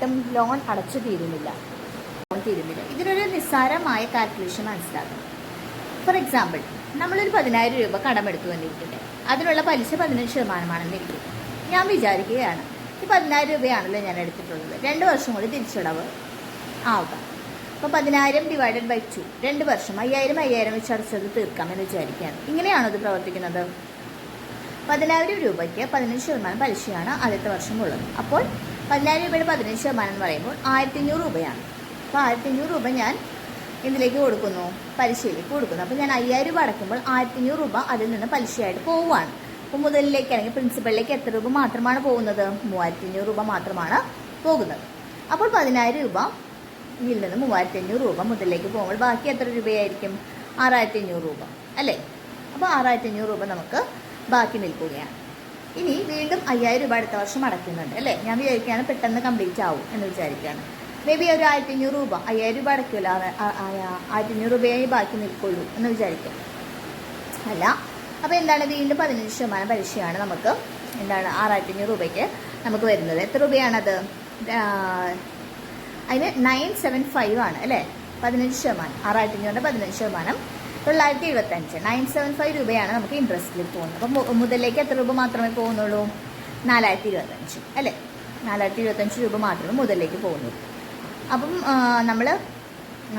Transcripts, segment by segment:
വർഷമായിട്ടും ലോൺ അടച്ചു തീരുന്നില്ല. ലോൺ തീരുന്നില്ല. ഇതിനൊരു നിസ്സാരമായ കാൽക്കുലേഷൻ മനസ്സിലാക്കണം ഫോർ എക്സാമ്പിൾ നമ്മളൊരു പതിനായിരം രൂപ കടമെടുത്തു വന്നിരിക്കട്ടെ. അതിനുള്ള പലിശ പതിനഞ്ച് ശതമാനമാണെന്ന് ഇരിക്കും. ഞാൻ വിചാരിക്കുകയാണ് ഈ പതിനായിരം രൂപയാണല്ലോ ഞാൻ എടുത്തിട്ടുള്ളത്. രണ്ട് വർഷം കൂടി തിരിച്ചടവ് ആവുക. അപ്പോൾ പതിനായിരം ഡിവൈഡഡ് ബൈ ടു രണ്ട് വർഷം അയ്യായിരം അയ്യായിരം വെച്ച് അടച്ചത് തീർക്കാമെന്ന് വിചാരിക്കുകയാണ്. ഇങ്ങനെയാണോ ഇത് പ്രവർത്തിക്കുന്നത്? പതിനായിരം രൂപയ്ക്ക് പതിനഞ്ച് ശതമാനം പലിശയാണ് ആദ്യത്തെ വർഷം ഉള്ളത് അപ്പോൾ പതിനായിരം രൂപയുടെ പതിനഞ്ച് ശതമാനം എന്ന് പറയുമ്പോൾ ആയിരത്തി അഞ്ഞൂറ് രൂപയാണ്. അപ്പോൾ ആയിരത്തി അഞ്ഞൂറ് രൂപ ഞാൻ എന്തിലേക്ക് കൊടുക്കുന്നു? പലിശയിലേക്ക് കൊടുക്കുന്നു. അപ്പോൾ ഞാൻ അയ്യായിരം രൂപ അടയ്ക്കുമ്പോൾ ആയിരത്തി അഞ്ഞൂറ് രൂപ അതിൽ നിന്ന് പലിശയായിട്ട് പോവുകയാണ്. അപ്പോൾ മുതലിലേക്കാണെങ്കിൽ പ്രിൻസിപ്പളിലേക്ക് എത്ര രൂപ മാത്രമാണ് പോകുന്നത്? മൂവായിരത്തി അഞ്ഞൂറ് രൂപ മാത്രമാണ് പോകുന്നത്. അപ്പോൾ പതിനായിരം രൂപ ഇതിൽ നിന്ന് മൂവായിരത്തി അഞ്ഞൂറ് രൂപ മുതലിലേക്ക് പോകുമ്പോൾ ബാക്കി എത്ര രൂപയായിരിക്കും? ആറായിരത്തി അഞ്ഞൂറ് രൂപ. അല്ലേ? അപ്പോൾ ആറായിരത്തി അഞ്ഞൂറ് രൂപ നമുക്ക് ബാക്കി നിൽക്കുകയാണ്. ഇനി വീണ്ടും അയ്യായിരം രൂപ അടുത്ത വർഷം അടയ്ക്കുന്നുണ്ട് അല്ലേ? ഞാൻ വിചാരിക്കുകയാണ് പെട്ടെന്ന് കംപ്ലീറ്റ് ആവും എന്ന് വിചാരിക്കുകയാണ്. മേ ബി ഒരു ആയിരത്തി അഞ്ഞൂറ് രൂപ അയ്യായിരം രൂപ അടയ്ക്കുമല്ലോ ആയിരത്തി അഞ്ഞൂറ് രൂപയായി ബാക്കി നിൽക്കുള്ളൂ എന്ന് വിചാരിക്കാം. അല്ല അപ്പോൾ എന്താണ് വീണ്ടും പതിനഞ്ച് ശതമാനം പലിശയാണ് നമുക്ക് എന്താണ് ആറായിരത്തി അഞ്ഞൂറ് രൂപയ്ക്ക് നമുക്ക് വരുന്നത്. എത്ര രൂപയാണത്? അതിന് നയൻ സെവൻ ഫൈവ് ആണ് അല്ലേ? പതിനഞ്ച് ശതമാനം. ആറായിരത്തി അഞ്ഞൂറിന്റെ പതിനഞ്ച് ശതമാനം. തൊള്ളായിരത്തി എഴുപത്തഞ്ച് നയൻ സെവൻ ഫൈവ് രൂപയാണ് നമുക്ക് ഇൻട്രസ്റ്റിൽ പോകുന്നത്. അപ്പം മുതലേക്ക് എത്ര രൂപ മാത്രമേ പോകുന്നുള്ളൂ? നാലായിരത്തി ഇരുപത്തഞ്ച്. അല്ലേ? നാലായിരത്തി ഇരുപത്തഞ്ച് രൂപ മാത്രമേ മുതലേക്ക് പോകുന്നുള്ളൂ. അപ്പം നമ്മൾ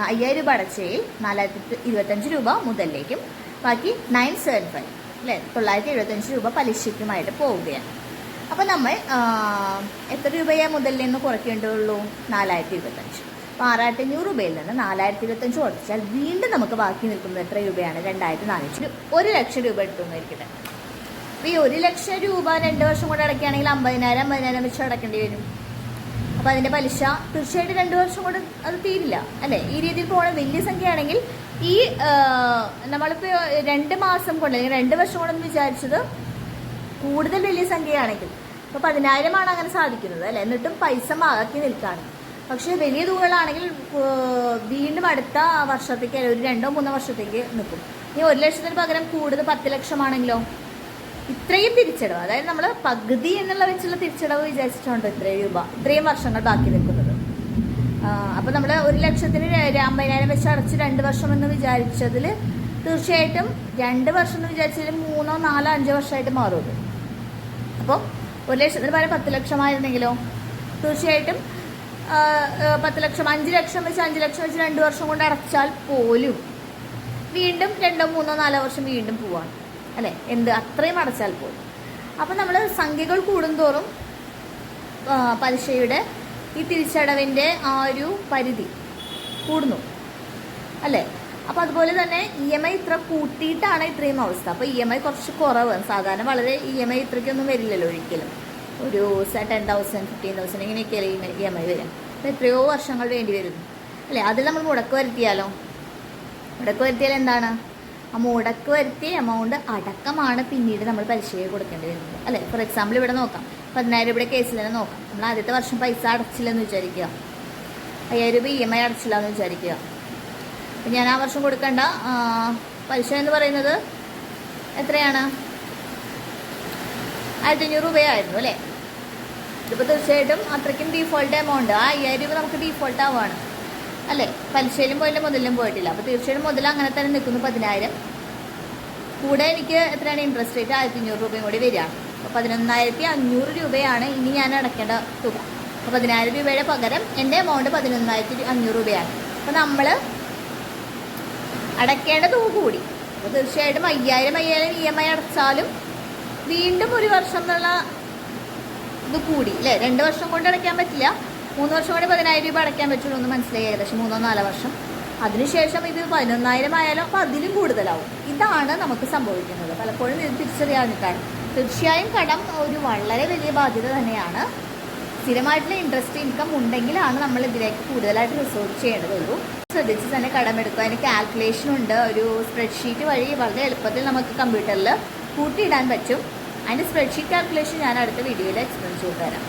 അയ്യായിരം രൂപ അടച്ചയിൽ നാലായിരത്തി ഇരുപത്തഞ്ച് രൂപ മുതലിലേക്കും. ബാക്കി നയൻ സെവൻ ഫൈവ് അല്ലേ? തൊള്ളായിരത്തി എഴുപത്തഞ്ച് രൂപ പലിശയ്ക്കുമായിട്ട് പോവുകയാണ്. അപ്പോൾ നമ്മൾ എത്ര രൂപയാണ് മുതലിൽ നിന്ന് കുറയ്ക്കേണ്ടതുള്ളൂ? നാലായിരത്തി ഇരുപത്തഞ്ച്. ആറായിരത്തി അഞ്ഞൂറ് രൂപയിൽ നിന്ന് നാലായിരത്തി ഇരുപത്തഞ്ച് കുറച്ചാൽ വീണ്ടും നമുക്ക് ബാക്കി നിൽക്കുന്നത് എത്ര രൂപയാണ്? രണ്ടായിരത്തി നാനൂറ്റി ഒരു ലക്ഷം രൂപ എടുത്തു എന്നിരിക്കട്ടെ അപ്പോൾ ഈ ഒരു ലക്ഷം രൂപ രണ്ട് വർഷം കൊണ്ട് അടയ്ക്കുകയാണെങ്കിൽ അമ്പതിനായിരം അമ്പതിനായിരം വെച്ച് അടക്കേണ്ടി വരും. അപ്പോൾ അതിന്റെ പലിശ തീർച്ചയായിട്ടും രണ്ട് വർഷം കൊണ്ട് അത് തീരില്ല അല്ലേ? ഈ രീതിയിൽ പോകണ വലിയ സംഖ്യയാണെങ്കിൽ ഈ നമ്മളിപ്പോൾ രണ്ട് മാസം കൊണ്ട് അല്ലെങ്കിൽ രണ്ട് വർഷം കൊണ്ടെന്ന് വിചാരിച്ചത് കൂടുതൽ വലിയ സംഖ്യയാണെങ്കിൽ ഇപ്പോൾ പതിനായിരമാണ് അങ്ങനെ സാധിക്കുന്നത് അല്ലേ? എന്നിട്ടും പൈസ മാക്കി നിൽക്കുകയാണ് പക്ഷേ വലിയ തുകകളാണെങ്കിൽ വീണ്ടും അടുത്ത വർഷത്തേക്ക് ഒരു രണ്ടോ മൂന്നോ വർഷത്തേക്ക് നിൽക്കും. ഇനി ഒരു ലക്ഷത്തിന് പകരം കൂടുതൽ പത്ത് ലക്ഷമാണെങ്കിലോ? ഇത്രയും തിരിച്ചടവ് അതായത് നമ്മൾ പകുതി എന്നുള്ള വെച്ചുള്ള തിരിച്ചടവ് വിചാരിച്ചിട്ടുണ്ട് ഇത്രയും രൂപ ഇത്രയും വർഷങ്ങൾ ബാക്കി നിൽക്കുന്നത്. അപ്പോൾ നമ്മൾ ഒരു ലക്ഷത്തിന് അമ്പതിനായിരം വെച്ച് അടച്ച് രണ്ട് വർഷം എന്ന് വിചാരിച്ചതിൽ തീർച്ചയായിട്ടും രണ്ട് വർഷം എന്ന് വിചാരിച്ചതിൽ മൂന്നോ നാലോ അഞ്ചോ വർഷമായിട്ട് മാറും അപ്പോൾ ഒരു ലക്ഷത്തിന് പകരം പത്ത് ലക്ഷമായിരുന്നെങ്കിലോ? തീർച്ചയായിട്ടും പത്ത് ലക്ഷം അഞ്ച് ലക്ഷം വെച്ച് അഞ്ച് ലക്ഷം വെച്ച് രണ്ട് വർഷം കൊണ്ട് അടച്ചാൽ പോലും വീണ്ടും രണ്ടോ മൂന്നോ നാലോ വർഷം വീണ്ടും പോവാണ്. അല്ലേ? എന്ത്? അത്രയും അടച്ചാൽ പോലും. അപ്പം നമ്മൾ സംഖ്യകൾ കൂടുന്തോറും പലിശയുടെ ഈ തിരിച്ചടവിന്റെ ആ ഒരു പരിധി കൂടുന്നു. അല്ലേ? അപ്പോൾ അതുപോലെ തന്നെ ഇ എം ഐ ഇത്ര കൂട്ടിയിട്ടാണ് ഇത്രയും അവസ്ഥ. അപ്പോൾ ഇ എം ഐ കുറച്ച് കുറവ്. സാധാരണ വളരെ ഇ എം ഐ ഇത്രയ്ക്കൊന്നും വരില്ലല്ലോ ഒരിക്കലും. ഒരു ടെൻ തൗസൻഡ് ഫിഫ്റ്റീൻ തൗസൻഡ് ഇങ്ങനെയൊക്കെയല്ലേ ഇ എം ഐ വരും അപ്പോൾ എത്രയോ വർഷങ്ങൾ വേണ്ടി വരുന്നു അല്ലേ? അതിൽ നമ്മൾ മുടക്ക് വരുത്തിയാലോ? മുടക്ക് വരുത്തിയാൽ എന്താണ്? ആ മുടക്ക് വരുത്തിയ എമൗണ്ട് അടക്കമാണ് പിന്നീട് നമ്മൾ പലിശയെ കൊടുക്കേണ്ടി വരുന്നത്. അല്ലേ? ഫോർ എക്സാമ്പിൾ ഇവിടെ നോക്കാം. പതിനായിരം രൂപയുടെ കേസിൽ തന്നെ നോക്കാം. നമ്മൾ ആദ്യത്തെ വർഷം പൈസ അടച്ചില്ലെന്ന് വിചാരിക്കുക. അയ്യായിരം രൂപ ഇ എം ഐ അടച്ചില്ല എന്ന് വിചാരിക്കുക. അപ്പം ഞാൻ ആ വർഷം കൊടുക്കേണ്ട പലിശ എന്ന് പറയുന്നത് എത്രയാണ്? ആയിരത്തി അഞ്ഞൂറ് രൂപയായിരുന്നു അല്ലേ? ഇതിപ്പോൾ തീർച്ചയായിട്ടും അത്രയ്ക്കും ഡീഫോൾട്ട് എമൗണ്ട് ആ അയ്യായിരം രൂപ നമുക്ക് ഡീഫോൾട്ട് ആവുകയാണ് അല്ലേ? പലിശയിലും പോയില്ല മുതലിലും പോയിട്ടില്ല. അപ്പോൾ തീർച്ചയായിട്ടും മുതൽ അങ്ങനെ തന്നെ നിൽക്കുന്നു പതിനായിരം. കൂടെ എനിക്ക് എത്രയാണ് ഇൻട്രസ്റ്റ് റേറ്റ് ആയിരത്തി അഞ്ഞൂറ് രൂപയും കൂടി വരികയാണ് അപ്പോൾ പതിനൊന്നായിരത്തി അഞ്ഞൂറ് രൂപയാണ് ഇനി ഞാൻ അടയ്ക്കേണ്ട തുക. അപ്പോൾ പതിനായിരം രൂപയുടെ പകരം എന്റെ എമൗണ്ട് പതിനൊന്നായിരത്തി അഞ്ഞൂറ് രൂപയാണ്. അപ്പോൾ നമ്മൾ അടയ്ക്കേണ്ട തുക കൂടി. അപ്പോൾ തീർച്ചയായിട്ടും അയ്യായിരം അയ്യായിരം ഇ എം ഐ അടച്ചാലും വീണ്ടും ഒരു വർഷം എന്നുള്ള ഇത് കൂടി അല്ലേ? രണ്ട് വർഷം കൊണ്ട് അടയ്ക്കാൻ പറ്റില്ല. മൂന്ന് വർഷം കൊണ്ട് പതിനായിരം രൂപ അടയ്ക്കാൻ പറ്റുള്ളൂ എന്ന് മനസ്സിലായി. ഏകദേശം മൂന്നോ നാലോ വർഷം. അതിനുശേഷം ഇത് പതിനൊന്നായിരം ആയാലും അപ്പോൾ അതിലും കൂടുതലാവും. ഇതാണ് നമുക്ക് സംഭവിക്കുന്നത്. പലപ്പോഴും ഇത് തിരിച്ചറിയാതിരിക്കാൻ തീർച്ചയായും കടം ഒരു വളരെ വലിയ ബാധ്യത തന്നെയാണ്. സ്ഥിരമായിട്ടുള്ള ഇൻട്രസ്റ്റ് ഇൻകം ഉണ്ടെങ്കിലാണ് നമ്മൾ ഇതിലേക്ക് കൂടുതലായിട്ട് റിസോർട്ട് ചെയ്യേണ്ടതുള്ളൂ ശ്രദ്ധിച്ച് തന്നെ കടമെടുക്കുക അതിന് കാൽക്കുലേഷൻ ഉണ്ട്. ഒരു സ്പ്രെഡ്ഷീറ്റ് വഴി വളരെ എളുപ്പത്തിൽ നമുക്ക് കമ്പ്യൂട്ടറിൽ കൂട്ടിയിടാൻ പറ്റും. അതിന്റെ സ്പ്രെഡ്ഷീറ്റ് കാൽക്കുലേഷൻ ഞാൻ അടുത്ത വീഡിയോയിൽ എക്സ്പ്ലെയിൻ ചെയ്തു തരാം